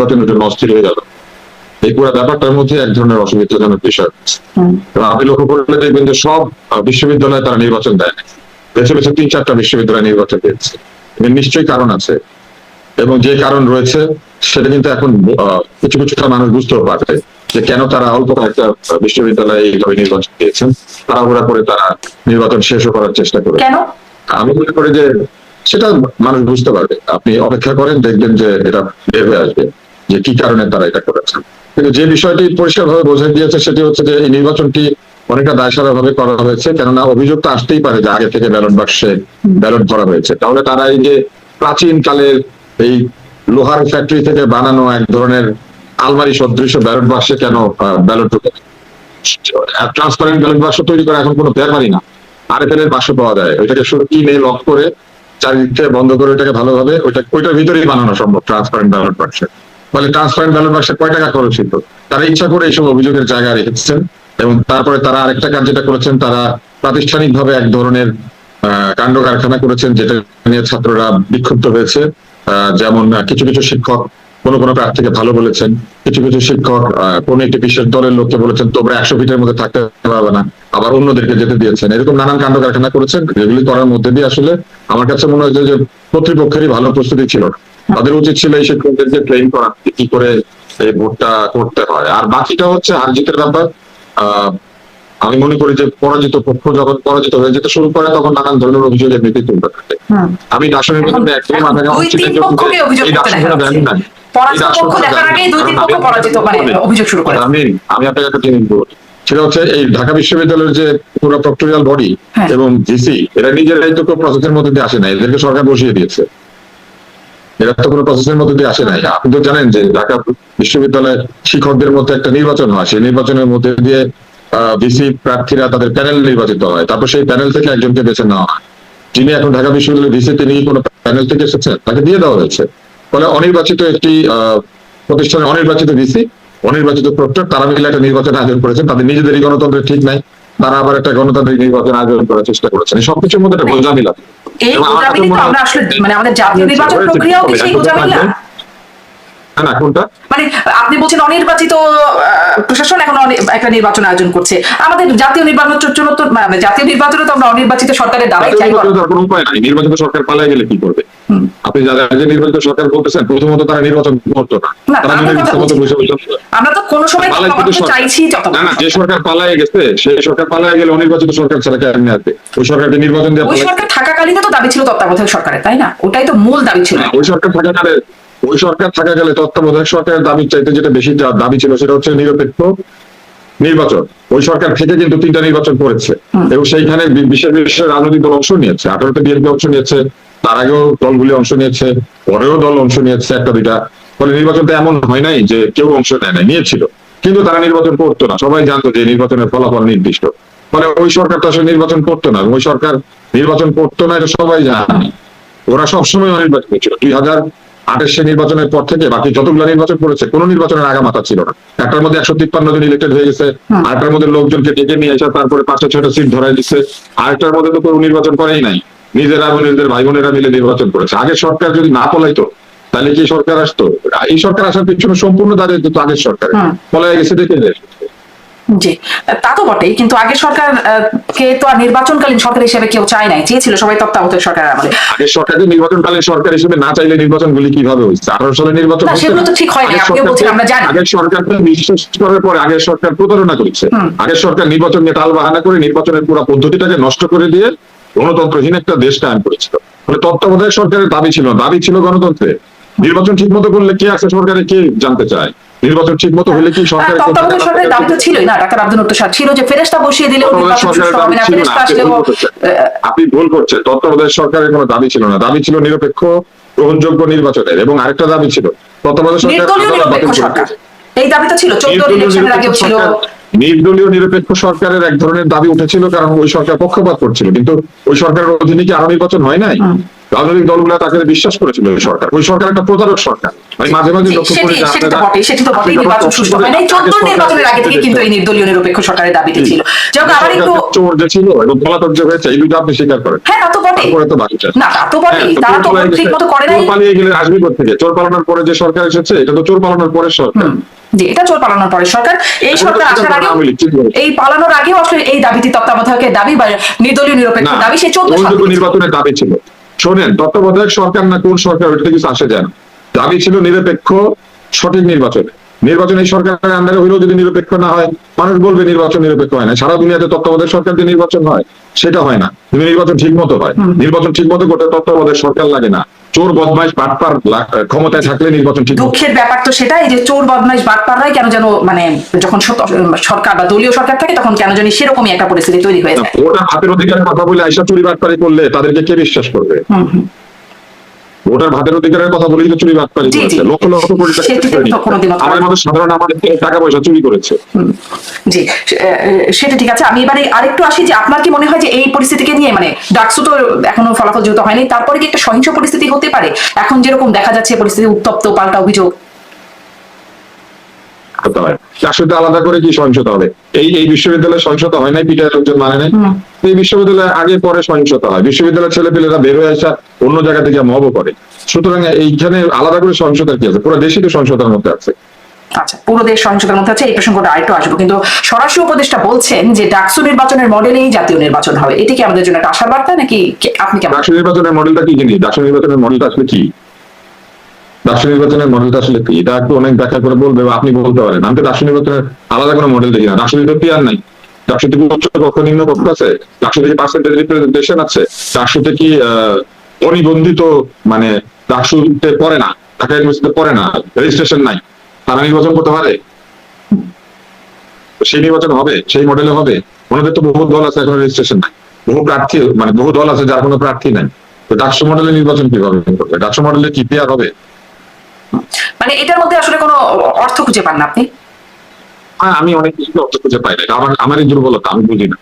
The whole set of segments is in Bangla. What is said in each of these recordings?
নির্বাচনের জন্য অস্থির হয়ে গেল এই পুরো ব্যাপারটার মধ্যে এক ধরনের অসুবিধাজনক বিষয় আপনি লক্ষ্য করলে দেখবেন যে সব বিশ্ববিদ্যালয়ে তারা নির্বাচন দেয় না বেছে বেছে তিন চারটা বিশ্ববিদ্যালয় নির্বাচন দিয়েছে নিশ্চয়ই কারণ আছে। এবং যে কারণ রয়েছে সেটা কিন্তু এখন কিছু কিছুটা মানুষ বুঝতেও পারছে যে কেন তারা অল্প কয়েকটা বিশ্ববিদ্যালয়ে এইভাবে নির্বাচন দিয়েছেন তাড়াহুড়া করে তারা নির্বাচন শেষও করার চেষ্টা করে। আমি মনে করি যে সেটা মানুষ বুঝতে পারবে। আপনি অপেক্ষা করেন দেখবেন যে এটা বের হয়ে আসবে। যে কি কারণে তারা এটা করেছেন কিন্তু যে বিষয়টি পরিষ্কার ভাবে বোঝা দিয়েছে, সেটি হচ্ছে যে এই নির্বাচনটি অনেকটা দায়সারা ভাবে করা হয়েছে, কেননা অভিযোগ তো আসতেই পারে যে আগে থেকে ব্যালট বাক্সে ব্যালট ভরা হয়েছে। তাহলে তারা এই যে প্রাচীন কালের এই লোহার ফ্যাক্টরি থেকে বানানো এক ধরনের আলমারি সদৃশ ব্যালট বাক্সে কেন ব্যালট ট্রান্সপারেন্ট ব্যালট বাক্স তৈরি করা এখন কোনো ব্যাপারই না। আরএফএল এর বাক্স পাওয়া যায়। ওইটাকে কিনে লক করে, চারিদিক বন্ধ করে ওইটাকে ভালোভাবে ওইটা ওইটার ভিতরেই বানানো সম্ভব, ট্রান্সপারেন্ট ব্যালট বাক্সে। ফলে ট্রান্সপারেন্ট ব্যালট বাক্সে কয় টাকা খরচ হতো তারা ইচ্ছা করে এইসব অভিযোগের জায়গা রেখেছেন এবং তারপরে তারা আরেকটা কাজ যেটা করেছেন, তারা প্রাতিষ্ঠানিকভাবে এক ধরনের কাণ্ড কারখানা করেছেন যেটা নিয়ে ছাত্ররা বিক্ষুব্ধ হয়েছে। যেমন কিছু কিছু শিক্ষক কোনো কোনো প্রার্থীকে ভালো বলেছেন, কিছু কিছু শিক্ষক কোন একটি বিশেষ দলের লোককে বলেছেন, তোমরা একশো ফিটের মধ্যে থাকতে পারবে না, আবার অন্যদেরকে যেতে দিয়েছেন। এরকম নানান কাণ্ড কারখানা করেছেন যেগুলি করার মধ্যে দিয়ে আসলে আমার কাছে মনে হয় যে- কর্তৃপক্ষেরই ভালো প্রস্তুতি ছিল তাদের উচিত ছিল এই শিক্ষকদেরকে ট্রেন করা কি করে এই ভোটটা করতে হয়। আর বাকিটা হচ্ছে হার জিতের ব্যাপার আমি মনে করি যে পরাজিত পক্ষ যখন পরাজিত হয়ে যেতে শুরু করে তখন নানান ধরনের অভিযোগ এমনিতেই তুলতে থাকে আমি এখন- মধ্যে একদমই মাথা ঘামাচ্ছি এই করতে দার্শনিকরা না। পরাজিত পক্ষ দেখার আগেই দুই তিন পক্ষ আমি- পরাজিত অভিযোগ শুরু করে। আমি আমি আপনাকে একটা জিনিস বলি সেটা হচ্ছে এই ঢাকা বিশ্ববিদ্যালয়ের যে পুরো প্রক্টোরিয়াল বডি হ্যাঁ। এবং জিসি এরা নিজেরাই তো প্রসেসের মধ্যে দিয়ে আসে না। এদেরকে সরকার বসিয়ে দিয়েছে। এরা তো কোনো প্রসেসের মধ্যে দিয়ে আসে নাই। আপনি তো জানেন যে ঢাকা বিশ্ববিদ্যালয়ের শিক্ষকদের মধ্যে একটা নির্বাচন হয়। সেই নির্বাচনের মধ্যে দিয়ে ভিসি প্রার্থীরা তাদের প্যানেল নির্বাচিত হয়। তারপর সেই প্যানেল থেকে একজনকে বেছে নেওয়া হয়। যিনি এখন ঢাকা বিশ্ববিদ্যালয়ের ভিসি তিনি কোনো প্যানেল থেকে এসেছেন। তাকে দিয়ে দেওয়া হয়েছে। ফলে অনির্বাচিত একটি প্রতিষ্ঠানের অনির্বাচিত ভিসি, অনির্বাচিত প্রক্টর, তারা মিলে একটা নির্বাচন আয়োজন করেছেন। তাদের নিজেদেরই গণতন্ত্রের ঠিক নাই। তারা আবার একটা গণতান্ত্রিক নির্বাচন আয়োজন করার চেষ্টা করেছেন। এই সবকিছুর মধ্যে একটা গোজামিলা। এই গোজামিলি তো আমরা আসলে মানে আমাদের জাতীয় নির্বাচন প্রক্রিয়াও কি সেই গোজামিল। না না কোনটা? মানে আপনি বলছেন অনির্বাচিত প্রশাসন এখন একটা নির্বাচন আয়োজন করছে। আমাদের জাতীয় নির্বাচনের জন্য তো মানে জাতীয় নির্বাচনে তো আমরা অনির্বাচিত সরকারের চাই আর কোনো উপায় নাই। নির্বাচিত সরকার পালাই গেলে কি করবে? আপনি যারা যে নির্বাচিত সরকার বলতেছেন প্রথমত তারা নির্বাচন করতো না। আমরা তো কোনো সময়। চাইছি না না যে সরকার পালায় গেছে সেই সরকার পালায় গেলে অনির্বাচিত সরকার ছাড়া কেমনি আসবে ওই সরকারকে নির্বাচন দেওয়া ওই সরকার থাকাকালীন তো দাবি ছিল তত্ত্বাবধায়ক সরকারের তাই না? ওটাই তো মূল দাবি ছিল। ওই সরকার থাকা গেলে ওই সরকার থাকা গেলে তত্ত্বাবধায়ক সরকারের দাবি চাইতে যেটা বেশি দাবি ছিল সেটা হচ্ছে নিরপেক্ষ নির্বাচন। ওই সরকার থেকে কিন্তু তিনটা নির্বাচন করেছে এবং সেইখানে বিশেষ বিশেষ রাজনৈতিক দল অংশ নিয়েছে। আঠারোতে বিএনপি অংশ নিয়েছে তার আগেও দলগুলি অংশ নিয়েছে পরেও দল অংশ নিয়েছে একটা দুইটা। ফলে নির্বাচনটা এমন হয় নাই যে কেউ অংশ নেয় নাই নিয়েছিল। কিন্তু তারা নির্বাচন করতো না। সবাই জানতো যে নির্বাচনের ফলাফল নির্দিষ্ট। ফলে ওই সরকার তো আসলে নির্বাচন করতো না ওই সরকার নির্বাচন করতো না এটা সবাই জানে। ওরা সবসময় অনির্বাচিত ছিল। দুই হাজার আটের সে নির্বাচনের পর থেকে বাকি যতগুলো নির্বাচন করেছে কোন নির্বাচনের আগামাতা ছিল না। একটার মধ্যে একশো তিপ্পান্ন জন ইলেক্টেড হয়ে গেছে আরেকটার মধ্যে লোকজনকে ডেকে নিয়ে এসে তারপরে পাঁচটা ছয়টা সিট ধরাই দিচ্ছে। আরেকটার মধ্যে তো কেউ নির্বাচন করেই নাই। নিজেরা নিজেদের ভাই বোনেরা মিলে নির্বাচন করেছে। আগের সরকার যদি না পলাইতো তাহলে কি সরকার আসতো? এই সরকার আসার পিছনে সম্পূর্ণ দাঁড়িয়ে যেত আগের সরকার। পলাই গেছে দেখে যায় জি তা তো বটেই কিন্তু আগের সরকার কে তো আর নির্বাচনকালীন সরকার হিসেবে কেউ চায় নাই চেয়েছিল সবাই তত্ত্বাবধায়ক সরকার আমলে। আগের নির্বাচনকালীন সরকার হিসেবে না চাইলে নির্বাচনগুলি কীভাবে হয়েছে আঠারো সালে নির্বাচন সেগুলো তো ঠিক আপনিও বলছেন, আমরা জানি। আগের বিশ্বাস করার পরে আগের সরকার প্রতারণা করেছে। আগের সরকার নির্বাচন নিয়ে টাল বাহানা করে নির্বাচনের পুরো পদ্ধতিটাকে নষ্ট করে দিয়ে গণতন্ত্রহীন একটা দেশ কায়েম করেছিল। ফলে তত্ত্বাবধায়ক সরকারের দাবি ছিল দাবি ছিল গণতন্ত্রে নির্বাচন ঠিক মতো করলে কে আছে সরকারে কে জানতে চায়? নির্বাচন ঠিক মতো হলে কি সরকার তত্ত্বাবধায়ক সরকারের তো ছিলই না ডাক্তার আব্দুল সাহেব। ছিল যে ফেরেস্তা বসিয়ে ফেরেস্তা আপনি ভুল করছেন। তত্ত্বাবধায়ক সরকারের কোনো দাবি ছিল না। দাবি ছিল নিরপেক্ষ গ্রহণযোগ্য নির্বাচনের এবং আরেকটা দাবি ছিল তত্ত্বাবধায়ক সরকার। এই দাবি তো ছিল চোদ্দ ইলেকশনের আগেও ছিল। নির্দলীয় নিরপেক্ষ সরকারের এক ধরনের দাবি উঠেছিল কারণ ওই সরকার পক্ষপাত করছিল। কিন্তু ওই সরকারের অধীনে কি আরও নির্বাচন হয় নাই। রাজনৈতিক দলগুলো তাকে বিশ্বাস করেছিল ওই সরকার। ওই সরকার একটা প্রতারক সরকার। আমি মাঝে মাঝে লক্ষ্য করি যে সেটি তো আপনারা- বটেই তো বটেই নির্বাচন সুষ্ঠু করে নাই চোদ্দ তাকে নির্বাচনের আগে থেকে কিন্তু এই নির্দলীয় নিরপেক্ষ সরকারের দাবিতে ছিল। যেমন আবার একটু চোর যে ছিল এবং পলাতক যে হয়েছে এই দুটো আপনি স্বীকার করেন। হ্যাঁ তা তারপরে চোর পালিয়ে গেলে আসবে থেকে চোর পালানোর পরে যে সরকার এসেছে এটা তো চোর পালানোর পরে সরকার। এটা চোর পালানোর পরে সরকার। এই সরকার আসার বলেছেন। এই পালানোর আগেও আসলে এই দাবিটি তত্ত্বাবধায়কের দাবি বা নির্দলীয় নিরপেক্ষ দাবি সেই চোদ্দ। নির্বাচনের দাবি ছিল। শোনেন তত্ত্বাবধায়ক সরকার না কোন সরকার ওইটাতে কিছু আসে যায় না। দাবি ছিল নিরপেক্ষ সঠিক নির্বাচন। নির্বাচন এই সরকারের আন্ডারে হইলেও যদি নিরপেক্ষ না হয় মানুষ বলবে নির্বাচন নিরপেক্ষ হয় না। সারা দুনিয়াতে তত্ত্বাবধায়ক সরকার যে নির্বাচন হয় সেটা হয় না। নির্বাচন ঠিক মতো হয় নির্বাচন ঠিক মতো করতে তত্ত্বাবধায়ক সরকার লাগে না। চোর বদমাইশ বাটপার ক্ষমতায় থাকলে নির্বাচন ঠিক দুঃখের ব্যাপার তো সেটাই যে চোর বদমাইশ বাটপাররাই কেন যেন মানে যখন সরকার বা দলীয় সরকার থাকে তখন কেন যেন সেরকমই একটা পরিস্থিতি তৈরি হয়ে যায় ওটা হাতের অধিকারের কথা বলে আইসা চুরি বাটপারি করলে তাদেরকে কে বিশ্বাস করবে? হুম। ভাতের অধিকারের কথা বলেই তো চুরি বাটপারি জি, জি। করেছে। লক্ষ লক্ষ কোটি টাকা আমাদের মতো সাধারণ আমাদের টাকা পয়সা চুরি করেছে। জি। সেটা ঠিক আছে। আমি এবারে আরেকটু আসি যে আপনার কি মনে হয় যে এই পরিস্থিতিকে নিয়ে মানে ডাকসু তো এখনও ফলাফল যেহেতু হয়নি তারপরে কি একটা সহিংস পরিস্থিতি হতে পারে? এখন যেরকম দেখা যাচ্ছে পরিস্থিতি উত্তপ্ত পাল্টা অভিযোগ। হতে হয়। চাকরিতে আলাদা করে কি সহিংসতা হবে? এই এই বিশ্ববিদ্যালয়ে সহিংসতা হয় নাই? পিটার লোকজন মানে নাই? এই বিশ্ববিদ্যালয়ে আগে পরে সহিংসতা হয়। বিশ্ববিদ্যালয়ের ছেলেপেলেরা বের হয়ে আসা অন্য জায়গা থেকে মব করে। সুতরাং এইখানে আলাদা করে সহিংসতার কি আছে? পুরো দেশই তো সহিংসতার মধ্যে আছে। আচ্ছা পুরো দেশ সহিংসতার মধ্যে আছে এই প্রসঙ্গটা আরেকটু আসব। কিন্তু সরাসরি উপদেষ্টা বলছেন যে ডাকসু নির্বাচনের মডেলেই জাতীয় নির্বাচন হবে। এটি কি আমাদের জন্য একটা আশার বার্তা নাকি আপনি কেমন ডাকসু নির্বাচনের মডেলটা কি জিনিস ডাকসু নির্বাচনের মডেলটা আসলে কি? ডাকসু নির্বাচনের মডেলটা আসলে কি? এটা একটু অনেক ব্যাখ্যা করে বলবে বা আপনি বলতে পারেন। আমি তো ডাকসু নির্বাচনের আলাদা কোনো মডেল দেখি না। ডাকসু নির্বাচন আর নাই। ডাকসুতে কি উচ্চ কক্ষ নিম্ন কক্ষ আছে? ডাকসুতে কি পার্সেন্টেজ রিপ্রেজেন্টেশন আছে? ডাকসুতে কি অনিবন্ধিত মানে ডাকসুতে পড়ে না? ঢাকা ইউনিভার্সিটিতে পড়ে না? রেজিস্ট্রেশন নাই। তারা নির্বাচন করতে পারে? সেই নির্বাচন হবে, সেই মডেলে হবে। ওনাদের তো বহু দল আছে, এখন রেজিস্ট্রেশন নাই। বহু প্রার্থী মানে বহু দল আছে যার কোনো প্রার্থী নাই। তো ডাকসু মডেলে নির্বাচন কীভাবে করবে ডাকসু মডেলে কি পেয়ার হবে? মানে এটার মধ্যে আসলে কোনো অর্থ খুঁজে পান না আপনি? হ্যাঁ আমি অনেক কিছু অর্থ খুঁজে পাই না। আমার আমারই দুর্বলতা আমি বুঝি না।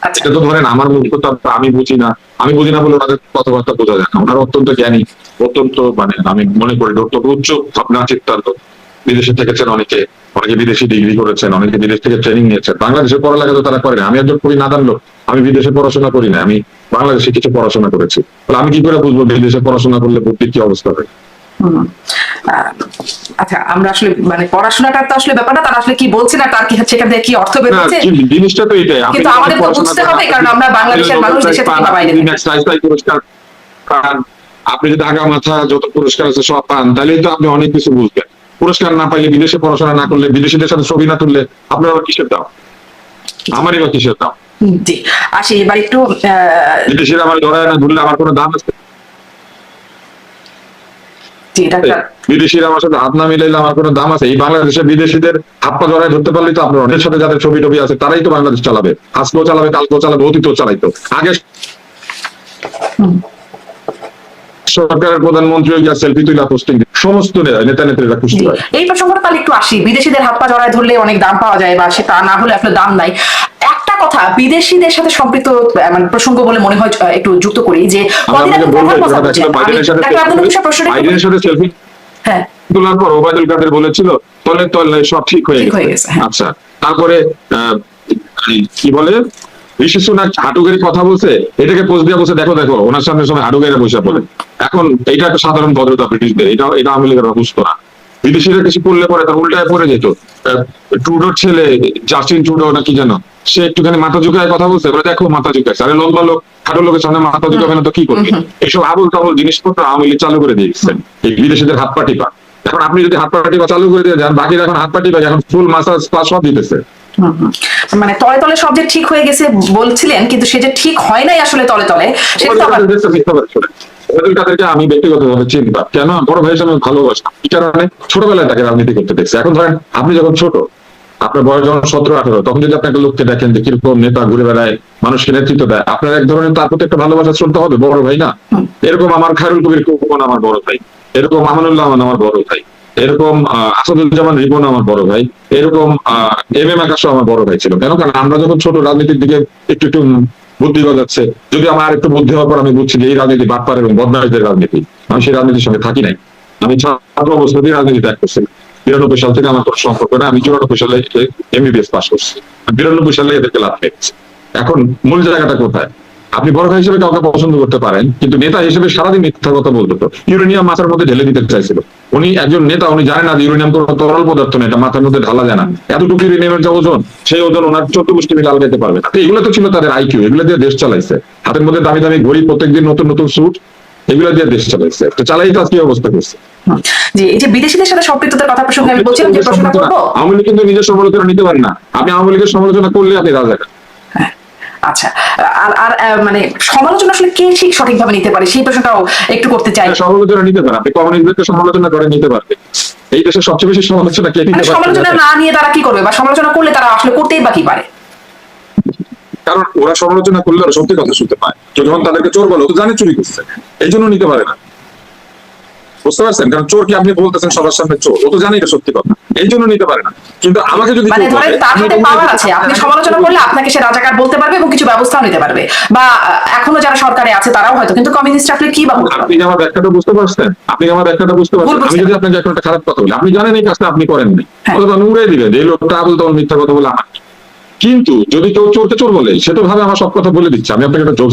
আচ্ছা। এটা তো ধরেন আমার মূর্খতা আমি বুঝি না। আমি বুঝি না বলে ওনাদের কথাবার্তা বোঝা যায় না। ওনারা অত্যন্ত জ্ঞানী অত্যন্ত মানে আমি মনে করি অত্যন্ত উচ্চ ভাবনা চিন্তান্ত বিদেশে থেকেছেন অনেকে অনেকে বিদেশি ডিগ্রি করেছেন অনেকে বিদেশ থেকে ট্রেনিং নিয়েছেন। বাংলাদেশে পড়ালেখা তো তারা করে না। আমি একজন করি নাদান লোক। আমি বিদেশে পড়াশোনা করি না। আমি বাংলাদেশে কিছু পড়াশোনা করেছি। তাহলে আমি কি করে বুঝব বিদেশে পড়াশোনা করলে বুদ্ধির কি অবস্থা হয়? আচ্ছা আমরা আসলে মানে পড়াশোনাটা তো আসলে ব্যাপারটা তারা আসলে কি বলছে না তার কি সেখান থেকে কি অর্থ বের হচ্ছে? জিনিসটা তো এটাই আপনি কিন্তু আমাদের তো বুঝতে হবে, কারণ আমরা বাংলাদেশের মানুষ, দেশে থেকে বাইরে পুরস্কার পান আপনি যদি আগা মাথা যত পুরস্কার আছে সব পান তাহলেই তো আপনি অনেক কিছু বুঝবেন। পুরস্কার না পাইলে বিদেশে পড়াশোনা না করলে বিদেশিদের সাথে ছবি না তুললে আপনার আবার কিসের দাম? আমারই বা কিসের দাম? জি। আসি এবার একটু বিদেশিরা আমার ধরায় না ধরলে আমার কোনো দাম আছে? বিদেশিরা আমার সাথে হাত না মিলাইলে আমার কোনো দাম আছে? এই বাংলাদেশে বিদেশিদের হাত পা জড়ায় ধরতে পারলেই তো আপনার অনেক সাথে যাদের ছবি টবি আছে তারাই তো বাংলাদেশ চালাবে। আজকেও চালাবে কালকেও চালাবে অতীতেও চালাইতো। আগে সরকারের প্রধানমন্ত্রী গিয়া সেলফি তুইলা পোস্টিং সমস্ত নেতা নেত্রীরা খুশি হয়। এই প্রসঙ্গটা তাহলে একটু আসি। বিদেশিদের হাত পা জড়ায় ধরলে অনেক দাম পাওয়া যায় বা সে তা না হলে আসলে দাম নাই। একটা কথা বিদেশিদের সাথে সম্পৃক্ত মানে প্রসঙ্গ বলে মনে হয় একটু যুক্ত করি যে সেলফি হ্যাঁ। তোলার পর ওবায়দুল কাদের বলেছিল তলে তলে সব ঠিক হয়ে গেছে। হ্যাঁ। আচ্ছা তারপরে আহ, কি বলে? ঋষি সুনাক হাঁটুগেরি কথা বলছে এটাকে পোস্ট দিয়ে বলছে দেখো দেখো ওনার সামনে সময় হাঁটুগেরে বসে পড়ে। এখন এটা একটা সাধারণ ভদ্রতা ব্রিটিশদের এটা এটা আওয়ামী লীগের বুঝতো না। বিদেশিরা কিছু করলে পরে তার উল্টায় পড়ে যেত। ট্রুডোর ছেলে জাস্টিন ট্রুডো নাকি যেন সে একটুখানি মাথা ঝুঁকায় কথা বলছে বলে দেখো মাথা ঝুঁকাইছে। আরে লম্বা লোক খাটো লোকের সামনে মাথা ঝুঁকাবে না তো কি করবে? এইসব আবল তাবল জিনিসপত্র আওয়ামী লীগ চালু করে দিয়েছে। এই বিদেশিদের হাত পাটি পা এখন আপনি যদি হাত পাটি পা চালু করে দিয়ে যান বাকিরা এখন হাত পাটি পা এখন ফুল মাসাজ ক্লাস সব দিতেছে। মানে তলে তলে সব যে ঠিক হয়ে গেছে বলছিলেন কিন্তু সে যে ঠিক হয় নাই আসলে তলে তলে সেটা তো আবার ওবায়দুল কাদেরকে মিথ্যা কথা শোনে। ওবায়দুল কাদেরকে আমি ব্যক্তিগতভাবে চিন্তা কেন? বড় ভাই হিসেবে ভালোবাসতাম এই কারণে ছোটবেলায় তাকে রাজনীতি করতে দেখছি। এখন ধরেন আপনি যখন ছোট আপনার বয়স যখন সতেরো আঠারো তখন যদি আপনি একটা লোককে দেখেন যে কীরকম নেতা ঘুরে বেড়ায় মানুষকে নেতৃত্ব দেয় আপনার এক ধরনের তার প্রতি একটা ভালোবাসা শ্রদ্ধা হবে বড় ভাই না? এরকম আমার খায়রুল কবির খোকন আমার বড় ভাই এরকম আমানুল্লাহ আমান আমার বড় ভাই এরকম আসাদুজ্জামান রিপন আমার বড় ভাই এরকম এম এম আকাশও আমার বড় ভাই ছিল। কেন? কারণ আমরা যখন ছোট রাজনীতির দিকে একটু একটু বুদ্ধি বাজাচ্ছে যদি আমার একটু বুদ্ধি হওয়ার পর আমি বুঝছি যে এই রাজনীতি বাটপার এবং বদমাইশদের রাজনীতি, আমি সেই রাজনীতির সঙ্গে থাকি নাই। আমি ছাত্র অবস্থাতেই রাজনীতি ত্যাগ করছি, বিরানব্বই সাল থেকে আমার কোনো সম্পর্ক না আমি চুরানব্বই সালে এমবিবিএস পাস করছি। বিরানব্বই সালে এদেরকে লাভ পেয়েছি এখন মূল জায়গাটা কোথায়? আপনি বড় ভাই হিসেবে কাউকে পছন্দ করতে পারেন কিন্তু নেতা হিসেবে সারাদিন মিথ্যা কথা বলতো ইউরেনিয়াম মাথার মধ্যে ঢেলে দিতে চাইছিল। উনি একজন নেতা উনি জানেন না যে ইউরেনিয়াম কোনো তরল পদার্থ না এটা মাথার মধ্যে ঢালা যায় না। এতটুকু ইউরেনিয়ামের যে ওজন সেই ওজন ওনার চোদ্দ গোষ্ঠী মিলে আলগাইতে পারবে। না। তো এগুলো তো ছিল তাদের আইকিউ এগুলো দিয়ে দেশ চালাইছে। হাতের মধ্যে দামি দামি ঘড়ি প্রত্যেকদিন নতুন নতুন স্যুট এগুলো দিয়ে দেশ চালাইছে। তো চালাই তো আজকে অবস্থা করছে। জি এই যে বিদেশিদের সাথে সম্পৃক্ততার কথা প্রসঙ্গে আমি বলছিলাম যে প্রশ্ন করব। আওয়ামী লীগ কিন্তু নিজের সমালোচনা নিতে পারেন না। আপনি আওয়ামী লীগের সমালোচনা করলে আপনি রাজাকার আচ্ছা আর আর মানে সমালোচনা আসলে কে ঠিক সঠিকভাবে নিতে পারে? সেই প্রশ্নটাও একটু করতে চাই। সমালোচনা নিতে পারে। আপনি কমিউনিস্টদেরকে সমালোচনা করে নিতে পারবে? এই দেশে সবচেয়ে বেশি সমালোচনা কে নিতে পারে সমালোচনা না নিয়ে তারা কি করবে? বা সমালোচনা করলে তারা আসলে করতেই বা কি পারে? কারণ ওরা সমালোচনা করলে ওরা সত্যি কথা শুনতে পায়। যখন তাদেরকে চোর বলো তো জানে চুরি করছে। এই জন্য নিতে পারে না। বুঝতে পারছেন? কারণ চোরকে আপনি বলতেছেন সবার সামনে চোর। ও তো জানে এটা সত্যি কথা। এই জন্য নিতে পারে না। কিন্তু আমাকে যদি মানে ধরেন তার হাতে পাওয়ার আছে আপনি সমালোচনা করলে আপনাকে সে রাজাকার বলতে পারবে এবং কিছু ব্যবস্থাও নিতে পারবে। বা এখনও যারা সরকারে আছে তারাও হয়তো কিন্তু কমিউনিস্ট আপনি কি বা আপনি আমার ব্যাখ্যাটা বুঝতে পারছেন? আপনি আমার ব্যাখ্যাটা বুঝতে পারছেন আমি যদি আপনাকে একটা খারাপ কথা বলি আপনি জানেন এই কাজটা আপনি করেন নাই। হ্যাঁ। অথবা আপনি দিবেন এই লোকটা আবুল তখন মিথ্যা কথা বলে আমার কিন্তু যদি কেউ চোরকে চোর বলে সে তো ভাবে আমার সব কথা বলে দিচ্ছে আমি আপনাকে একটা জোর